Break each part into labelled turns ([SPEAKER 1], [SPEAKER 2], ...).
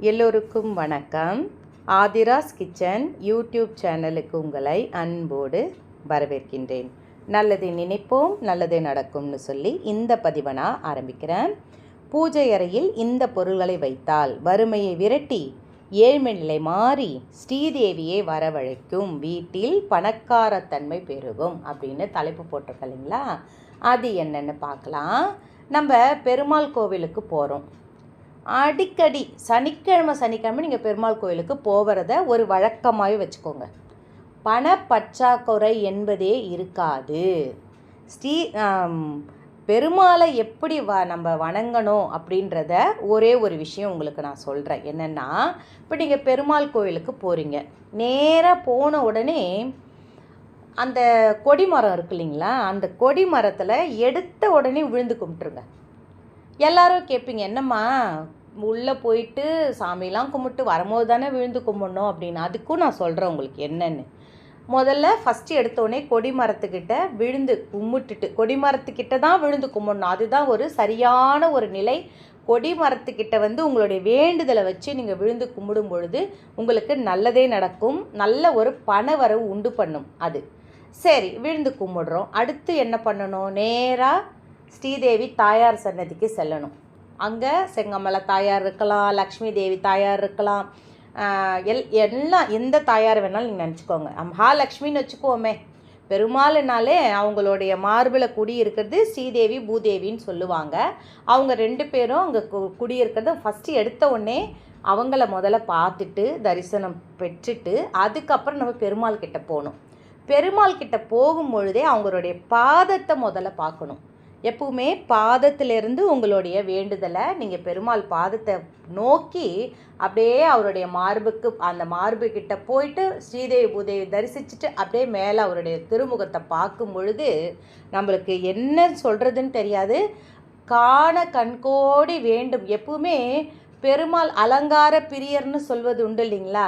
[SPEAKER 1] எல்லோருக்கும் வணக்கம். Aadhira's kitchen YouTube சேனலுக்கு உங்களை அன்போடு வரவேற்கின்றேன். நல்லதை நினைப்போம் நல்லது நடக்கும்னு சொல்லி இந்த பதிவை நான் ஆரம்பிக்கிறேன். பூஜை அறையில் இந்த பொருள்களை வைத்தால் வறுமையை விரட்டி ஏழ்மை நிலை மாறி ஸ்ரீதேவியை வரவழைக்கும் வீட்டில் பணக்காரத்தன்மை பெருகும் அப்படின்னு தலைப்பு போட்டிருக்க இல்லைங்களா? அது என்னென்னு பார்க்கலாம். நம்ம பெருமாள் கோவிலுக்கு போகிறோம் அடிக்கடி சனிக்கிழமை சனிக்கிழமை நீங்கள் பெருமாள் கோயிலுக்கு போகிறத ஒரு வழக்கமாகவே வச்சுக்கோங்க. பண பற்றாக்குறை என்பதே இருக்காது. ஸ்ரீ பெருமாளை எப்படி வ நம்ம வணங்கணும் அப்படின்றத ஒரே ஒரு விஷயம் உங்களுக்கு நான் சொல்கிறேன் என்னென்னா இப்போ நீங்கள் பெருமாள் கோயிலுக்கு போகிறீங்க நேராக போன உடனே அந்த கொடிமரம் இருக்கு இல்லைங்களா? அந்த கொடி மரத்தில் எடுத்த உடனே விழுந்து கும்பிட்டுருங்க. எல்லாரும் கேட்பீங்க என்னம்மா உள்ளே போயிட்டு சாமிலாம் கும்பிட்டு வரும்போது தானே விழுந்து கும்பிடணும் அப்படின்னு. அதுக்கும் நான் சொல்கிறேன் உங்களுக்கு என்னென்னு. முதல்ல ஃபஸ்ட்டு எடுத்தோடனே கொடி மரத்துக்கிட்ட விழுந்து கும்பிட்டுட்டு கொடி மரத்துக்கிட்ட தான் விழுந்து கும்பிடணும். அதுதான் ஒரு சரியான ஒரு நிலை. கொடி மரத்துக்கிட்ட வந்து உங்களுடைய வேண்டுதலை வச்சு நீங்கள் விழுந்து கும்பிடும் பொழுது உங்களுக்கு நல்லதே நடக்கும். நல்ல ஒரு பண வரவு உண்டு பண்ணும் அது. சரி விழுந்து கும்பிடுறோம். அடுத்து என்ன பண்ணணும்? நேராக ஸ்ரீதேவி தாயார் சன்னதிக்கு செல்லணும். அங்கே செங்கமலை தாயார் இருக்கலாம் லக்ஷ்மி தேவி தாயார் இருக்கலாம். எல் எல்லாம் எந்த தாயார் வேணாலும் நீங்கள் நினச்சிக்கோங்க. மகாலட்சுமின்னு வச்சுக்குவோமே. பெருமாள்னாலே அவங்களுடைய மார்பில் குடி இருக்கிறது ஸ்ரீதேவி பூதேவின்னு சொல்லுவாங்க. அவங்க ரெண்டு பேரும் அங்கே குடி இருக்கிறது ஃபஸ்ட்டு எடுத்த உடனே அவங்கள முதல்ல பார்த்துட்டு தரிசனம் பெற்றுட்டு அதுக்கப்புறம் நம்ம பெருமாள் கிட்ட போகணும். பெருமாள் கிட்ட போகும் பொழுதே அவங்களுடைய பாதத்தை முதல்ல பார்க்கணும். எப்பவுமே பாதத்திலிருந்து உங்களுடைய வேண்டுதலை நீங்கள் பெருமாள் பாதத்தை நோக்கி அப்படியே அவருடைய மார்புக்கு அந்த மார்பு கிட்ட போயிட்டு ஸ்ரீதேவி பூதேவி தரிசிச்சுட்டு அப்படியே மேலே அவருடைய திருமுகத்தை பார்க்கும் பொழுது நம்மளுக்கு என்ன சொல்கிறதுன்னு தெரியாது. காண கண்கோடி வேண்டும். எப்பவுமே பெருமாள் அலங்கார பிரியர்னு சொல்வது உண்டு இல்லைங்களா?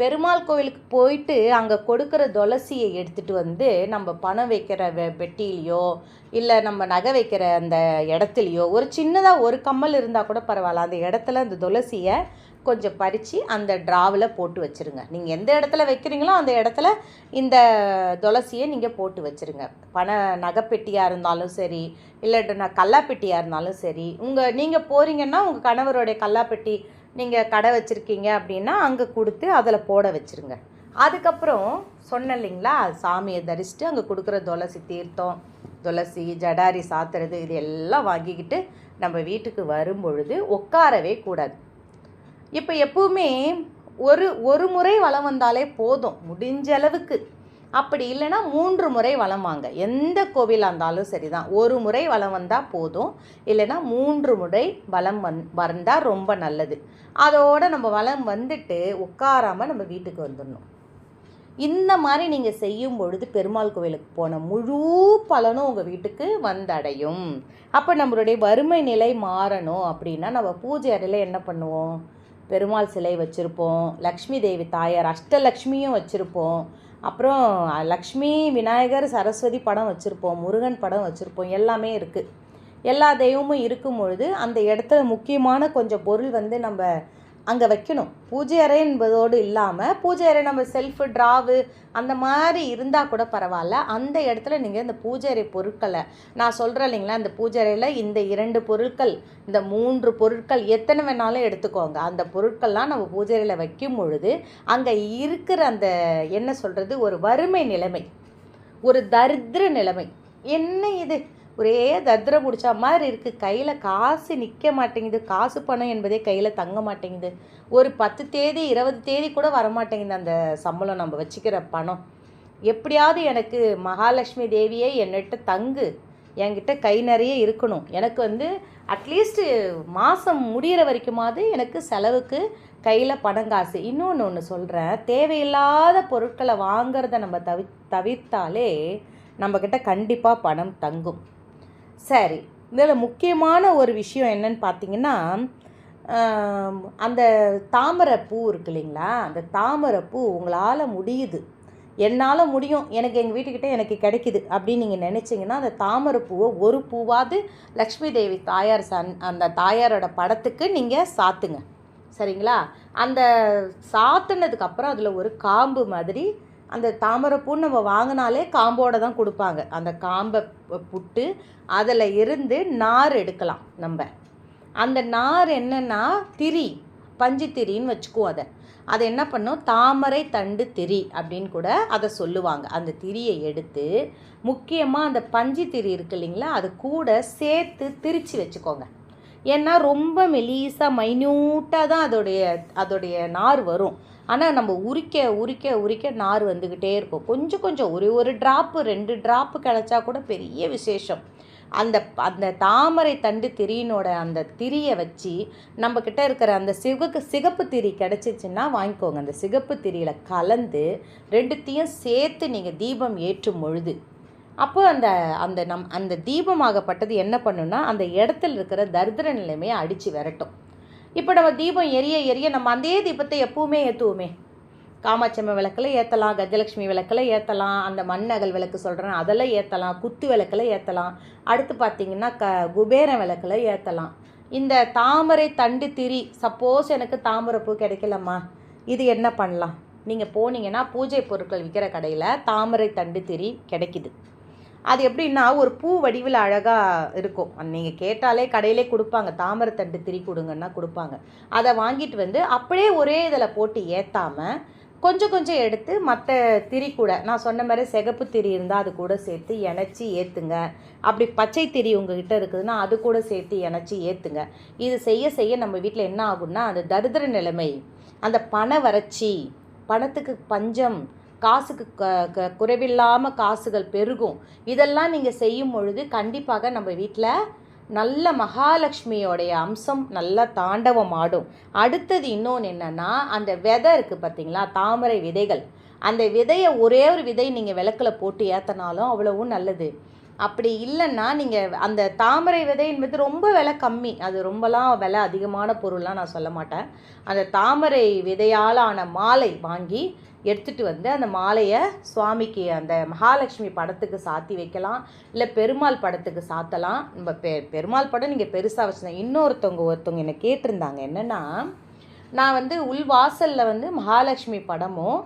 [SPEAKER 1] பெருமாள் கோவிலுக்கு போயிட்டு அங்கே கொடுக்குற துளசியை எடுத்துகிட்டு வந்து நம்ம பணம் வைக்கிற வெ- பெட்டியிலையோ இல்லை நம்ம நகை வைக்கிற அந்த இடத்துலையோ ஒரு சின்னதாக ஒரு கம்மல் இருந்தால் கூட பரவாயில்ல. அந்த இடத்துல அந்த துளசியை கொஞ்சம் பறித்து அந்த ட்ராவில் போட்டு வச்சுருங்க. நீங்கள் எந்த இடத்துல வைக்கிறீங்களோ அந்த இடத்துல இந்த துளசியை நீங்கள் போட்டு வச்சுருங்க. பண நகைப்பெட்டியாக இருந்தாலும் சரி இல்லை கல்லாப்பெட்டியாக இருந்தாலும் சரி உங்கள் நீங்கள் போகிறீங்கன்னா உங்கள் கணவருடைய கல்லாப்பெட்டி நீங்கள் கடை வச்சுருக்கீங்க அப்படின்னா அங்கே கொடுத்து அதில் போட வச்சுருங்க. அதுக்கப்புறம் சொன்னேன் இல்லைங்களா? சாமியை தரிசிட்டு அங்கே கொடுக்குற துளசி தீர்த்தம் துளசி ஜடாரி சாத்துறது இது எல்லாம் வாங்கிக்கிட்டு நம்ம வீட்டுக்கு வரும்பொழுது உட்காரவே கூடாது. இப்போ எப்பவுமே ஒரு ஒரு முறை வளம் வந்தாலே போதும். முடிஞ்ச அளவுக்கு. அப்படி இல்லைன்னா மூன்று முறை வளம் வாங்க. எந்த கோவிலாக இருந்தாலும் சரி தான் ஒரு முறை வளம் வந்தால் போதும். இல்லைன்னா மூன்று முறை வளம் வந் வந்தால் ரொம்ப நல்லது. அதோட நம்ம வளம் வந்துட்டு உட்காராமல் நம்ம வீட்டுக்கு வந்துடணும். இந்த மாதிரி நீங்கள் செய்யும் பொழுது பெருமாள் கோவிலுக்கு போன முழு பலனும் உங்கள் வீட்டுக்கு வந்தடையும். அப்போ நம்மளுடைய வறுமை நிலை மாறணும் அப்படின்னா நம்ம பூஜை அறையில் என்ன பண்ணுவோம்? பெருமாள் சிலை வச்சுருப்போம். லக்ஷ்மி தேவி தாயார் அஷ்டலக்ஷ்மியும் வச்சுருப்போம். அப்புறம் லக்ஷ்மி விநாயகர் சரஸ்வதி படம் வச்சுருப்போம் முருகன் படம் வச்சுருப்போம் எல்லாமே இருக்குது எல்லா தெய்வமும் இருக்கும் பொழுது அந்த இடத்துல முக்கியமான கொஞ்சம் பொருள் வந்து நம்ம அங்கே வைக்கணும். பூஜை அறை என்பதோடு இல்லாமல் பூஜை அறை நம்ம செல்ஃபு ட்ராவு அந்த மாதிரி இருந்தால் கூட பரவாயில்ல. அந்த இடத்துல நீங்கள் இந்த பூஜை அறை பொருட்களை நான் சொல்கிறேன் இல்லைங்களா இந்த பூஜை அறையில் இந்த இரண்டு பொருட்கள் இந்த மூன்று பொருட்கள் எத்தனை வேணாலும் எடுத்துக்கோங்க. அந்த பொருட்கள்லாம் நம்ம பூஜை அறையில் வைக்கும் பொழுது அங்கே இருக்கிற அந்த என்ன சொல்கிறது ஒரு வறுமை நிலைமை ஒரு தரித்திர நிலைமை. என்ன இது? ஒரே தத்ர பிடிச்ச மாதிரி இருக்குது கையில் காசு நிற்க மாட்டேங்குது. காசு பணம் என்பதே கையில் தங்க மாட்டேங்குது. ஒரு பத்து தேதி இருபது தேதி கூட வரமாட்டேங்குது அந்த சம்பளம் நம்ம வச்சுக்கிற பணம். எப்படியாவது எனக்கு மகாலட்சுமி தேவியே என்னட்ட தங்கு. என்கிட்ட கை நிறைய இருக்கணும். எனக்கு வந்து அட்லீஸ்ட்டு மாதம் முடிகிற வரைக்குமாவது எனக்கு செலவுக்கு கையில் பணம் காசு. இன்னொன்று ஒன்று சொல்கிறேன் தேவையில்லாத பொருட்களை வாங்கிறத நம்ம தவி தவிர்த்தாலே நம்மக்கிட்ட கண்டிப்பாக பணம் தங்கும். சரி. இதில் முக்கியமான ஒரு விஷயம் என்னன்னு பார்த்தீங்கன்னா அந்த தாமரை பூ இருக்கு இல்லைங்களா? அந்த தாமரை பூ உங்களால் முடியுது. என்னால் முடியும். எனக்கு எங்கள் வீட்டுக்கிட்ட எனக்கு கிடைக்குது அப்படின்னு நீங்கள் நினச்சிங்கன்னா அந்த தாமரை பூவை ஒரு பூவாவது லக்ஷ்மி தேவி தாயார் சன் அந்த தாயாரோட படத்துக்கு நீங்கள் சாத்துங்க. சரிங்களா? அந்த சாத்துனதுக்கப்புறம் அதில் ஒரு காம்பு மாதிரி அந்த தாமரைப்பூ நம்ம வாங்கினாலே காம்போட தான் கொடுப்பாங்க. அந்த காம்பை புட்டு அதில் இருந்து நார் எடுக்கலாம் நம்ம. அந்த நார் என்னென்னா திரி பஞ்சு திரின்னு வச்சுக்குவோம் அதை. அதை என்ன பண்ணும்? தாமரை தண்டு திரி அப்படின்னு கூட அதை சொல்லுவாங்க. அந்த திரியை எடுத்து முக்கியமாக அந்த பஞ்சு திரி இருக்கு இல்லைங்களா? அது கூட சேர்த்து திரிச்சு வச்சுக்கோங்க. ஏன்னா ரொம்ப மெலீஸாக மைன்யூட்டாக தான் அதோடைய அதோடைய நார் வரும். ஆனால் நம்ம உரிக்க உரிக்க உரிக்க நார் வந்துக்கிட்டே இருக்கும். கொஞ்சம் கொஞ்சம் ஒரு ஒரு ட்ராப்பு ரெண்டு ட்ராப்பு கிடச்சா கூட பெரிய விசேஷம். அந்த அந்த தாமரை தண்டு திரியினோட அந்த திரியை வச்சு நம்மக்கிட்ட இருக்கிற அந்த சிவக்கு சிகப்பு திரி கிடச்சிச்சின்னா வாங்கிக்கோங்க. அந்த சிகப்பு திரியில் கலந்து ரெண்டுத்தையும் சேர்த்து நீங்கள் தீபம் ஏற்றும் பொழுது. அப்போ அந்த அந்த நம் அந்த தீபமாகப்பட்டது என்ன பண்ணுன்னா அந்த இடத்துல இருக்கிற தரித்திர நிலைமையை அடித்து விரட்டும். இப்போ நம்ம தீபம் எரிய எரிய நம்ம அதே தீபத்தை எப்பவுமே ஏற்றுவோமே காமாட்சம்ம விளக்கில் ஏற்றலாம் கஜலட்சுமி விளக்கில் ஏற்றலாம் அந்த மண்ணகல் விளக்கு சொல்கிறேன் அதெல்லாம் ஏற்றலாம் குத்து விளக்கில் ஏற்றலாம் அடுத்து பார்த்தீங்கன்னா க குபேர விளக்கில் ஏற்றலாம் இந்த தாமரை தண்டு திரி சப்போஸ் எனக்கு தாமரை பூ கிடைக்கலம்மா இது என்ன பண்ணலாம்? நீங்கள் போனீங்கன்னா பூஜை பொருட்கள் விற்கிற கடையில் தாமரை தண்டு திரி கிடைக்குது. அது எப்படின்னா ஒரு பூ வடிவில் அழகாக இருக்கும். நீங்கள் கேட்டாலே கடையிலே கொடுப்பாங்க. தாமரை தண்டு திரி கொடுங்கன்னா கொடுப்பாங்க. அதை வாங்கிட்டு வந்து அப்படியே ஒரே இதில் போட்டு ஏற்றாமல் கொஞ்சம் கொஞ்சம் எடுத்து மற்ற திரி கூட நான் சொன்ன மாதிரி சிகப்பு திரி இருந்தால் அது கூட சேர்த்து இணைச்சி ஏற்றுங்க அப்படி பச்சை திரி உங்ககிட்ட இருக்குதுன்னா அது கூட சேர்த்து இணைச்சி ஏற்றுங்க இது செய்ய செய்ய நம்ம வீட்டில் என்ன ஆகும்னா அந்த தரித்திர நிலைமை அந்த பண வறட்சி பணத்துக்கு பஞ்சம் காசுக்கு க க குறைவில்லாமல் காசுகள் பெருகும். இதெல்லாம் நீங்கள் செய்யும் பொழுது கண்டிப்பாக நம்ம வீட்டில் நல்ல மகாலட்சுமியோடைய அம்சம் நல்லா தாண்டவம் ஆடும். அடுத்தது இன்னொன்று என்னென்னா அந்த விதை இருக்குது பார்த்தீங்களா தாமரை விதைகள். அந்த விதையை ஒரே ஒரு விதை நீங்கள் விளக்கில் போட்டு ஏற்றினாலும் அவ்வளவும் நல்லது. அப்படி இல்லைன்னா நீங்கள் அந்த தாமரை விதை என்பது ரொம்ப விலை கம்மி. அது ரொம்பலாம் விலை அதிகமான பொருள்லாம் நான் சொல்ல மாட்டேன். அந்த தாமரை விதையால் ஆன மாலை வாங்கி எடுத்துகிட்டு வந்து அந்த மாலையை சுவாமிக்கு அந்த மகாலட்சுமி படத்துக்கு சாத்தி வைக்கலாம் இல்லை பெருமாள் படத்துக்கு சாத்தலாம். நம்ம பெ பெருமாள் படம் நீங்கள் பெருசாக வச்சுருந்தேன் இன்னொருத்தவங்க ஒருத்தவங்க என்னை கேட்டிருந்தாங்க. என்னென்னா நான் வந்து உள்வாசலில் வந்து மகாலட்சுமி படமும்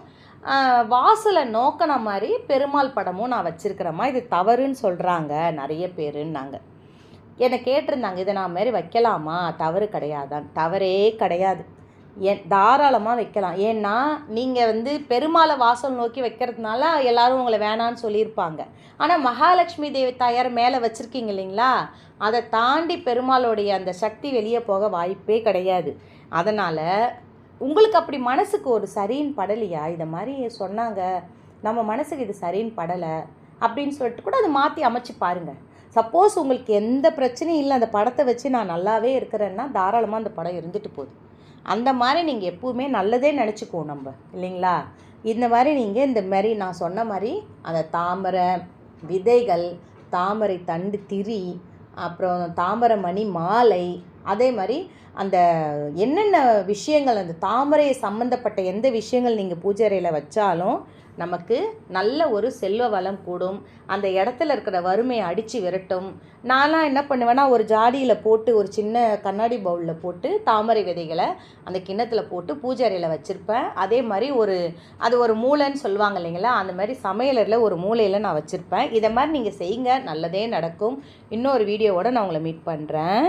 [SPEAKER 1] வாசலை நோக்கின மாதிரி பெருமாள் படமும் நான் வச்சுருக்கிறேம்மா. இது தவறுன்னு சொல்கிறாங்க நிறைய பேருன்னாங்க. என்னை கேட்டிருந்தாங்க இதை நான் மாதிரி வைக்கலாமா? தவறு கிடையாதான். தவறே கிடையாது. என் தாராளமாக வைக்கலாம். ஏன்னா நீங்கள் வந்து பெருமாளை வாசல் நோக்கி வைக்கிறதுனால எல்லோரும் உங்களை வேணான்னு சொல்லியிருப்பாங்க. ஆனால் மகாலட்சுமி தேவி தாயார் மேலே வச்சுருக்கீங்க இல்லைங்களா? அதை தாண்டி பெருமாளுடைய அந்த சக்தி வெளியே போக வாய்ப்பே கிடையாது. அதனால் உங்களுக்கு அப்படி மனசுக்கு ஒரு சரின்னு படலையா? இதை மாதிரி சொன்னாங்க. நம்ம மனசுக்கு இது சரின்னு படலை. அப்படின்னு சொல்லிட்டு கூட அதை மாற்றி அமைச்சு பாருங்கள் சப்போஸ் உங்களுக்கு எந்த பிரச்சனையும் இல்லை அந்த படத்தை வச்சு நான் நல்லாவே இருக்கிறேன்னா தாராளமாக அந்த படம் இருந்துட்டு போகுது. அந்த மாதிரி நீங்கள் எப்போவுமே நல்லதே நினச்சிக்குவோம் நம்ம இல்லைங்களா? இந்த மாதிரி நீங்கள் இந்த மாதிரி நான் சொன்ன மாதிரி அந்த தாமரை விதைகள் தாமரை தண்டு திரி அப்புறம் தாமரை மணி மாலை அதே மாதிரி அந்த என்னென்ன விஷயங்கள் அந்த தாமரை சம்மந்தப்பட்ட எந்த விஷயங்கள் நீங்கள் பூஜை அறையில் வச்சாலும் நமக்கு நல்ல ஒரு செல்வ வளம் கூடும். அந்த இடத்துல இருக்கிற வறுமையை அடித்து விரட்டும். நான்லாம் என்ன பண்ணுவேன்னா ஒரு ஜாடியில் போட்டு ஒரு சின்ன கண்ணாடி பவுலில் போட்டு தாமரை விதைகளை அந்த கிண்ணத்தில் போட்டு பூஜை அறையில் வச்சுருப்பேன். அதே மாதிரி ஒரு அது ஒரு மூளைன்னு சொல்லுவாங்க இல்லைங்களா? அந்த மாதிரி சமையலறையில் ஒரு மூலையில் நான் வச்சுருப்பேன். இதை மாதிரி நீங்கள் செய்யுங்க. நல்லதே நடக்கும். இன்னொரு வீடியோவோடு நான் உங்களை மீட் பண்ணுறேன்